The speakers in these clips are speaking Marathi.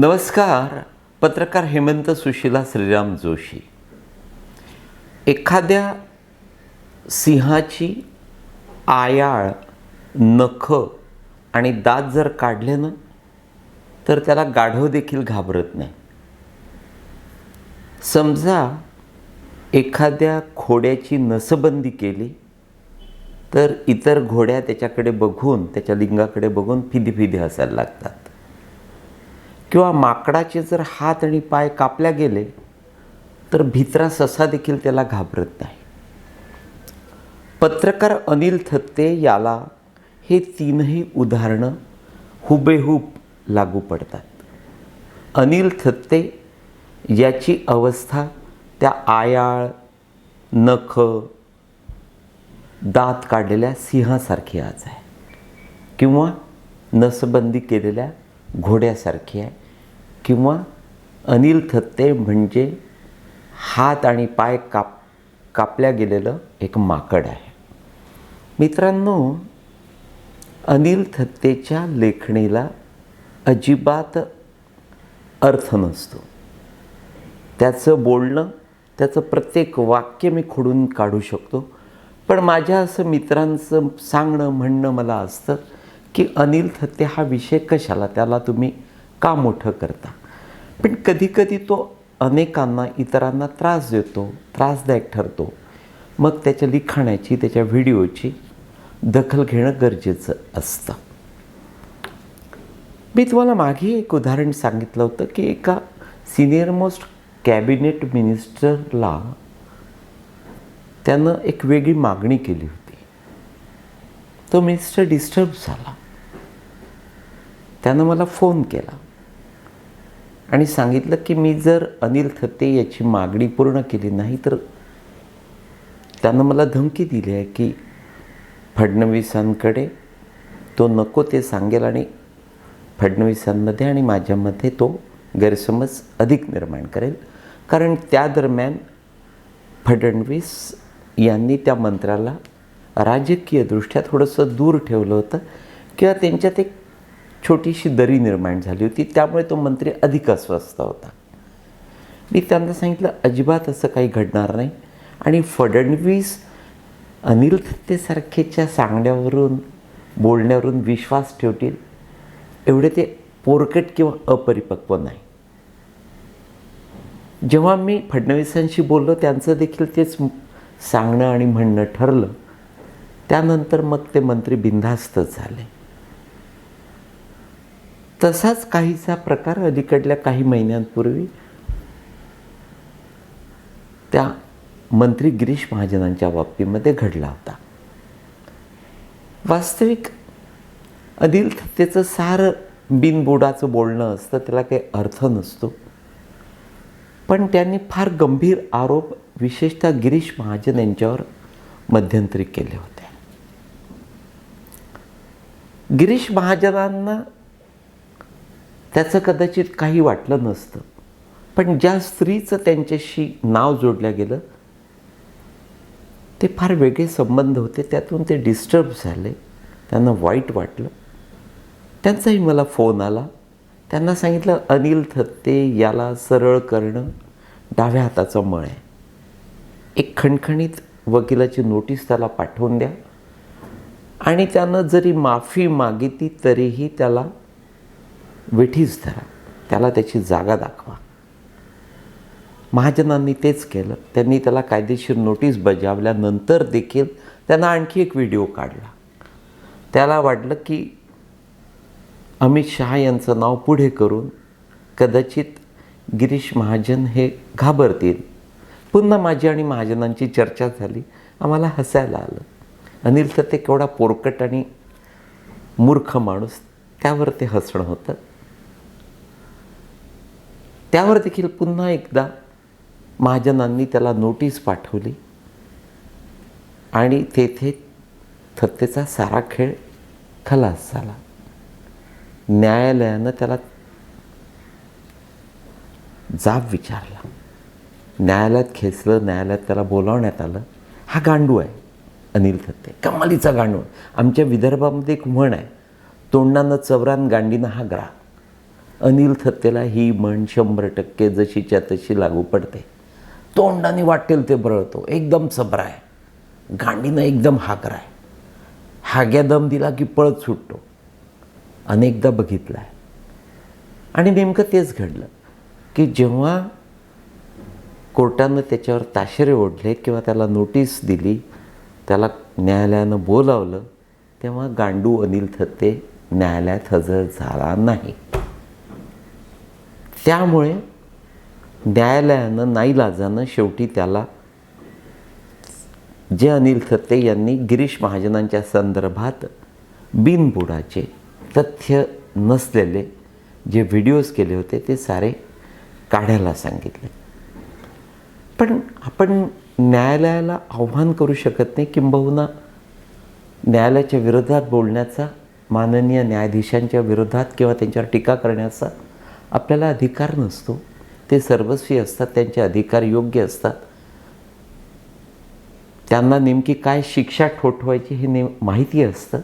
नमस्कार. पत्रकार हेमंत सुशीला श्रीराम जोशी. एखाद्या सिंहाची आयाळ नख आणि दात जर काढले ना तर त्याला गाढव देखील घाबरत नाही. समजा एखाद्या घोड्याची नसबंदी केली तर इतर घोड्या त्याच्याकडे बघून त्याच्या लिंगाकडे बघून फिदी फिदी हसायला लागतात. किंवा माकडाचे जर हात आणि पाय कापल्या गेले तर भित्रा ससा देखील त्याला घाबरत नाही. पत्रकार अनिल थत्ते याला हे तीनही उदाहरणं हुबेहूब लागू पडतात. अनिल थत्ते याची अवस्था त्या आयाळ नख दात काढलेल्या सिंहासारखी आज आहे. किंवा नसबंदी केलेल्या घोड्यासारखी आहे. किंवा अनिल थत्ते म्हणजे हात आणि पाय काप कापल्या गेलेलं एक माकड आहे. मित्रांनो अनिल थत्तेच्या लेखणीला अजिबात अर्थ नसतो. त्याचं बोलणं त्याचं प्रत्येक वाक्य मी खोडून काढू शकतो. पण माझ्या असं मित्रांचं सांगणं म्हणणं मला असतं की अनिल थत्ते हा विषय कशाला? त्याला तुम्ही का मोठं करता? पण कधीकधी तो अनेकांना इतरांना त्रास देतो त्रासदायक ठरतो. मग त्याच्या लिखाणाची त्याच्या व्हिडिओची दखल घेणं गरजेचं असतं. मी तुम्हाला मागे एक उदाहरण सांगितलं होतं की एका सिनियर मोस्ट कॅबिनेट मिनिस्टरला त्यानं एक वेगळी मागणी केली होती. तो मिनिस्टर डिस्टर्ब झाला. त्यानं मला फोन केला. आणि सांगितलं की मी जर अनिल थत्ते याची मागणी पूर्ण केली नाही तर त्यानं मला धमकी दिली आहे की फडणवीसांकडे तो नको ते सांगेल आणि फडणवीसांमध्ये आणि माझ्यामध्ये तो गैरसमज अधिक निर्माण करेल. कारण त्या दरम्यान फडणवीस यांनी त्या मंत्राला राजकीयदृष्ट्या थोडंसं दूर ठेवलं होतं. किंवा त्यांच्यात एक छोटीशी दरी निर्माण झाली होती. त्यामुळे तो मंत्री अधिक अस्वस्थ होता. मी त्यांना सांगितलं अजिबात असं काही घडणार नाही. आणि फडणवीस अनिल थत्तेसारखेच्या सांगण्यावरून बोलण्यावरून विश्वास ठेवतील एवढे ते पोरकट किंवा अपरिपक्व नाही. जेव्हा मी फडणवीसांशी बोललो त्यांचं देखील तेच सांगणं आणि म्हणणं ठरलं. त्यानंतर मग ते मंत्री बिनधास्तच झाले. तसाच काहीचा प्रकार अलीकडल्या काही महिन्यांपूर्वी त्या मंत्री गिरीश महाजनांच्या बाबतीमध्ये घडला होता. वास्तविक अनिल थत्तेचं सारं बिनबुडाचं बोलणं असतं त्याला काही अर्थ नसतो. पण त्यांनी फार गंभीर आरोप विशेषतः गिरीश महाजन यांच्यावर मध्यंतरी केले होते. गिरीश महाजनांना त्याचं कदाचित काही वाटलं नसतं. पण ज्या स्त्रीचं त्यांच्याशी नाव जोडलं गेलं ते फार वेगळे संबंध होते. त्यातून ते डिस्टर्ब झाले. त्यांना वाईट वाटलं. त्यांचाही मला फोन आला. त्यांना सांगितलं अनिल थत्ते याला सरळ करणं डाव्या हाताचा मळ आहे. एक खणखणीत वकिलाची नोटीस त्याला पाठवून द्या. आणि त्यानं जरी माफी मागितली तरीही त्याला वेठीच धरा. त्याला त्याची जागा दाखवा. महाजनांनी तेच केलं. त्यांनी त्याला कायदेशीर नोटीस बजावल्यानंतर देखील त्यांना आणखी एक व्हिडिओ काढला. त्याला वाटलं की अमित शहा यांचं नाव पुढे करून कदाचित गिरीश महाजन हे घाबरतील. पुन्हा माझी आणि महाजनांची चर्चा झाली. आम्हाला हसायला आलं. अनिल तर ते केवढा पोरकट आणि मूर्ख माणूस त्यावर ते हसणं होतं. त्यावर देखील पुन्हा एकदा महाजनांनी त्याला नोटीस पाठवली. आणि तेथे थत्तेचा सारा खेळ खलास झाला. न्यायालयानं त्याला जाब विचारला. न्यायालयात खेचलं न्यायालयात त्याला बोलावण्यात आलं. हा गांडू आहे अनिल थत्ते. कमालीचा गांडू. आमच्या विदर्भामध्ये एक म्हण आहे तोंडानं चवरान गांडीनं हा ग्राह. अनिल थत्तेला ही म्हण शंभर टक्के जशीच्या तशी लागू पडते. तोंडाने वाटेल ते बरळतो. एकदम सबरा आहे. गांडीनं एकदम हाकर आहे हाग्या दम दिला की पळत सुटतो. अनेकदा बघितला आहे आणि नेमकं तेच घडलं की जेव्हा कोर्टानं त्याच्यावर ताशेरे ओढले किंवा त्याला नोटीस दिली त्याला न्यायालयानं बोलावलं तेव्हा गांडू अनिल थत्ते न्यायालयात हजर झाला नाही. त्यामुळे न्यायालयानं नाईलाजानं शेवटी त्याला जे अनिल थत्ते यांनी गिरीश महाजनांच्या संदर्भात बिनबुडाचे तथ्य नसलेले जे व्हिडिओज केले होते ते सारे काढायला सांगितले. पण आपण न्यायालयाला आव्हान करू शकत नाही किंबहुना न्यायालयाच्या विरोधात बोलण्याचा माननीय न्यायाधीशांच्या विरोधात किंवा त्यांच्यावर टीका करण्याचा आपल्याला अधिकार नसतो. ते सर्वस्वी असतात त्यांचे अधिकार योग्य असतात. त्यांना नेमकी काय शिक्षा ठोठवायची हे नेम माहिती असतं.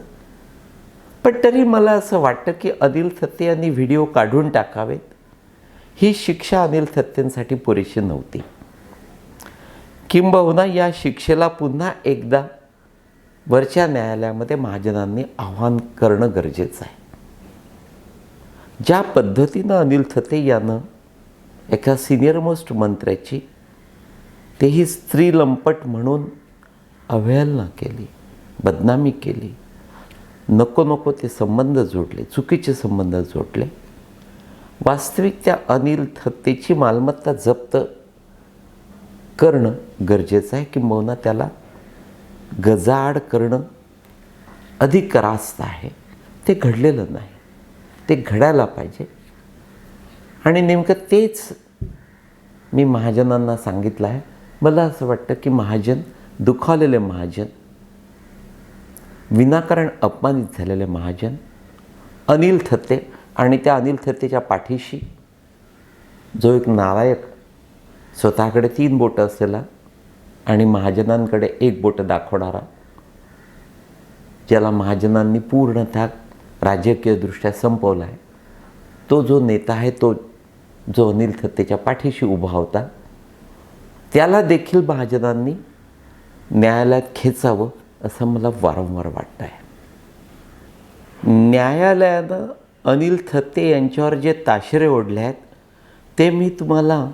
पण तरी मला असं वाटतं की अनिल थत्ते यांनी व्हिडिओ काढून टाकावेत. ही शिक्षा अनिल थत्तेंसाठी पुरेशी नव्हती. किंबहुना या शिक्षेला पुन्हा एकदा वरच्या न्यायालयामध्ये महाजनांनी आव्हान करणं गरजेचं आहे. ज्या पद्धतीनं अनिल थते यानं एका सिनियर मोस्ट मंत्र्याची तेही स्त्री लंपट म्हणून अवहेलना केली बदनामी केली. नको नको ते संबंध जोडले चुकीचे संबंध जोडले. वास्तविक त्या अनिल थत्तेची मालमत्ता जप्त करणं गरजेचं आहे किंबहुना त्याला गजाआड करणं अधिक रास्त आहे. ते घडलेलं नाही. ते घडायला पाहिजे. आणि नेमकं तेच मी महाजनांना सांगितलं आहे. मला असं वाटतं की महाजन दुखावलेले महाजन विनाकारण अपमानित झालेले महाजन अनिल थत्ते आणि त्या अनिल थत्तेच्या पाठीशी जो एक नालायक स्वतःकडे तीन बोटं असलेला आणि महाजनांकडे एक बोटं दाखवणारा ज्याला महाजनांनी पूर्णतः राजकीयदृष्ट्या संपवला आहे तो जो नेता आहे तो जो अनिल थत्तेच्या पाठीशी उभा होता त्याला देखील महाजनांनी न्यायालयात खेचावं असं मला वारंवार वाटतं आहे न्यायालयानं अनिल थत्ते यांच्यावर जे ताशेरे ओढले आहेत ते मी तुम्हाला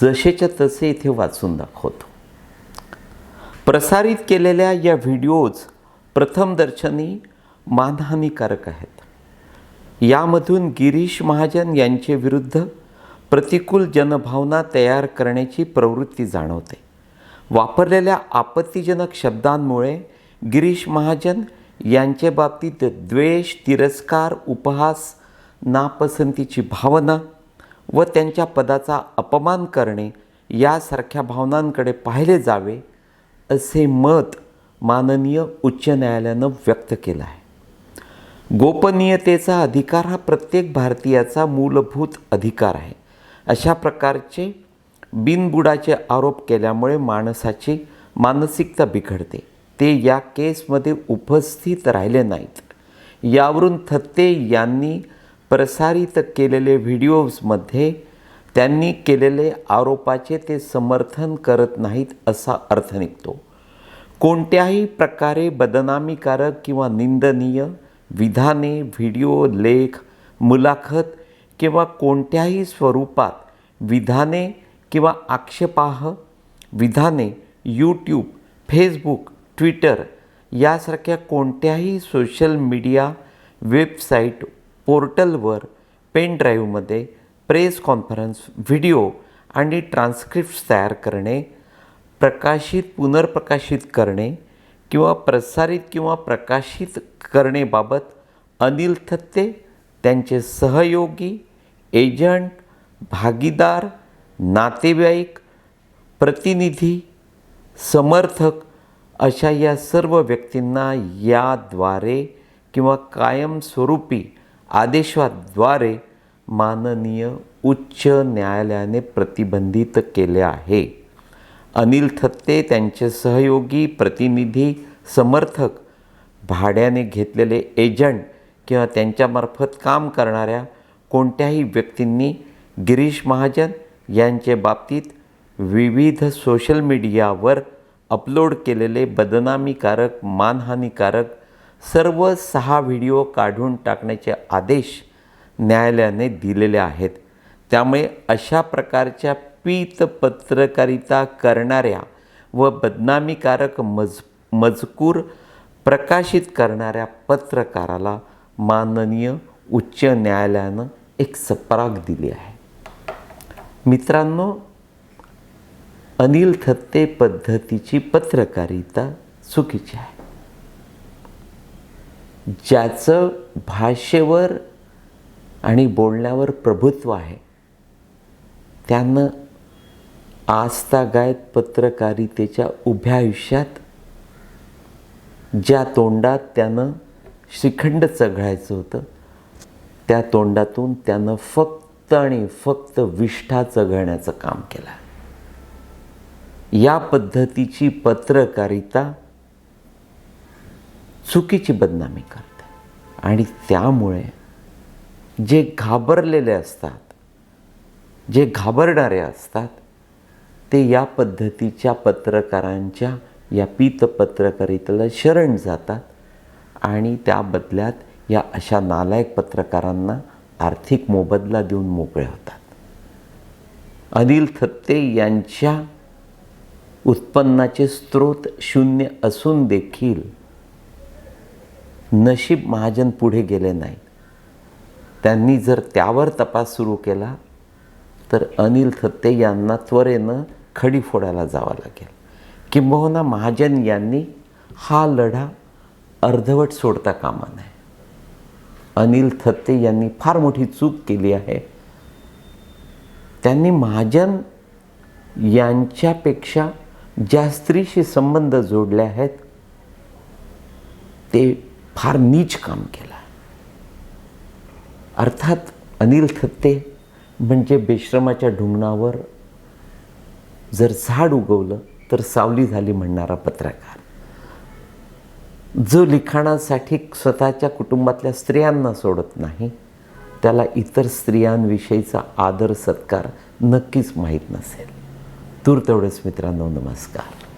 जसेच्या तसे इथे वाचून दाखवतो. प्रसारित केलेल्या या व्हिडिओज प्रथमदर्शनी मानहानीकारक आहेत. यामधून गिरीश महाजन यांचे विरुद्ध प्रतिकूल जनभावना तयार करण्याची प्रवृत्ती जाणवते. वापरलेल्या आपत्तीजनक शब्दांमुळे गिरीश महाजन यांच्या बाबतीत द्वेष तिरस्कार उपहास नापसंतीची भावना व त्यांच्या पदाचा अपमान करणे यासारख्या भावनांकडे पाहिले जावे असे मत माननीय उच्च न्यायालयानं व्यक्त केलं आहे. गोपनीयतेचा अधिकार हा प्रत्येक भारतीयाचा मूलभूत अधिकार आहे. अशा प्रकारचे बिनबुडाचे आरोप केल्यामुळे माणसाची मानसिकता बिघडते. ते या केसमध्ये उपस्थित राहिले नाहीत. यावरून थत्ते यांनी प्रसारित केलेले व्हिडिओजमध्ये त्यांनी केलेले आरोपाचे ते समर्थन करत नाहीत असा अर्थ निघतो. कोणत्याही प्रकारे बदनामीकारक किंवा निंदनीय विधाने व्हिडिओ लेख मुलाखत किंवा कोणत्याही स्वरूपात विधाने किंवा आक्षेपाह विधाने यूट्यूब फेसबुक ट्विटर यासारख्या कोणत्याही सोशल मीडिया वेबसाईट पोर्टलवर पेनड्राईव्हमध्ये प्रेस कॉन्फरन्स व्हिडिओ आणि ट्रान्स्क्रिप्ट्स तयार करणे प्रकाशित पुनर्प्रकाशित करणे किंवा प्रसारित किंवा प्रकाशित करणेबाबत अनिल थत्ते त्यांचे सहयोगी एजंट भागीदार नातेवाईक प्रतिनिधी समर्थक अशा या सर्व व्यक्तींना याद्वारे किंवा कायमस्वरूपी आदेशाद्वारे माननीय उच्च न्यायालयाने प्रतिबंधित केले आहे. अनिल थत्ते त्यांचे सहयोगी प्रतिनिधी समर्थक भाड्याने घेतलेले एजंट किंवा त्यांच्यामार्फत काम करणाऱ्या कोणत्याही व्यक्तींनी गिरीश महाजन यांचे बाबतीत विविध सोशल मीडियावर अपलोड केलेले बदनामीकारक मानहानीकारक सर्व सहा व्हिडिओ काढून टाकण्याचे आदेश न्यायालयाने दिलेले आहेत. त्यामुळे अशा प्रकारच्या पीत पत्रकारिता करणाऱ्या व बदनामीकारक मज मजकूर प्रकाशित करणाऱ्या पत्रकाराला माननीय उच्च न्यायालयानं एक सपराग दिली आहे. मित्रांनो अनिल थत्ते पद्धतीची पत्रकारिता चुकीची आहे. ज्याचं भाषेवर आणि बोलण्यावर प्रभुत्व आहे त्यांना आजतागायत पत्रकारितेच्या उभ्या आयुष्यात ज्या तोंडात त्यानं श्रीखंड चघळायचं होतं त्या तोंडातून त्यानं फक्त आणि फक्त विष्ठा चघळण्याचं काम केलं. या पद्धतीची पत्रकारिता चुकीची बदनामी करते. आणि त्यामुळे जे घाबरलेले असतात जे घाबरणारे असतात ते या पद्धतीच्या पत्रकारांच्या या पीत पत्रकारितेला शरण जातात आणि त्या बदल्यात या अशा नालायक पत्रकारांना आर्थिक मोबदला देऊन मोकळे होतात. अनिल थत्ते यांच्या उत्पन्नाचे स्रोत शून्य असून देखील नशीब महाजन पुढे गेले नाहीत. त्यांनी जर त्यावर तपास सुरू केला तर अनिल थत्ते यांना त्वरेनं खडी फोडायला जावं लागेल. किंबहुना महाजन यांनी हा लढा अर्धवट सोडता कामा नये. अनिल थत्ते यांनी फार मोठी चूक केली आहे. त्यांनी महाजन यांच्यापेक्षा ज्या स्त्रीशी संबंध जोडले आहेत ते फार नीच काम केलं अर्थात अनिल थत्ते म्हणजे बेश्रमाच्या ढुंगणावर जर झाड उगवलं तर सावली झाली म्हणणारा पत्रकार. जो लिखाणासाठी स्वतःच्या कुटुंबातल्या स्त्रियांना सोडत नाही त्याला इतर स्त्रियांविषयीचा आदर सत्कार नक्कीच माहीत नसेल. तूर तेवढेच मित्रांनो नमस्कार.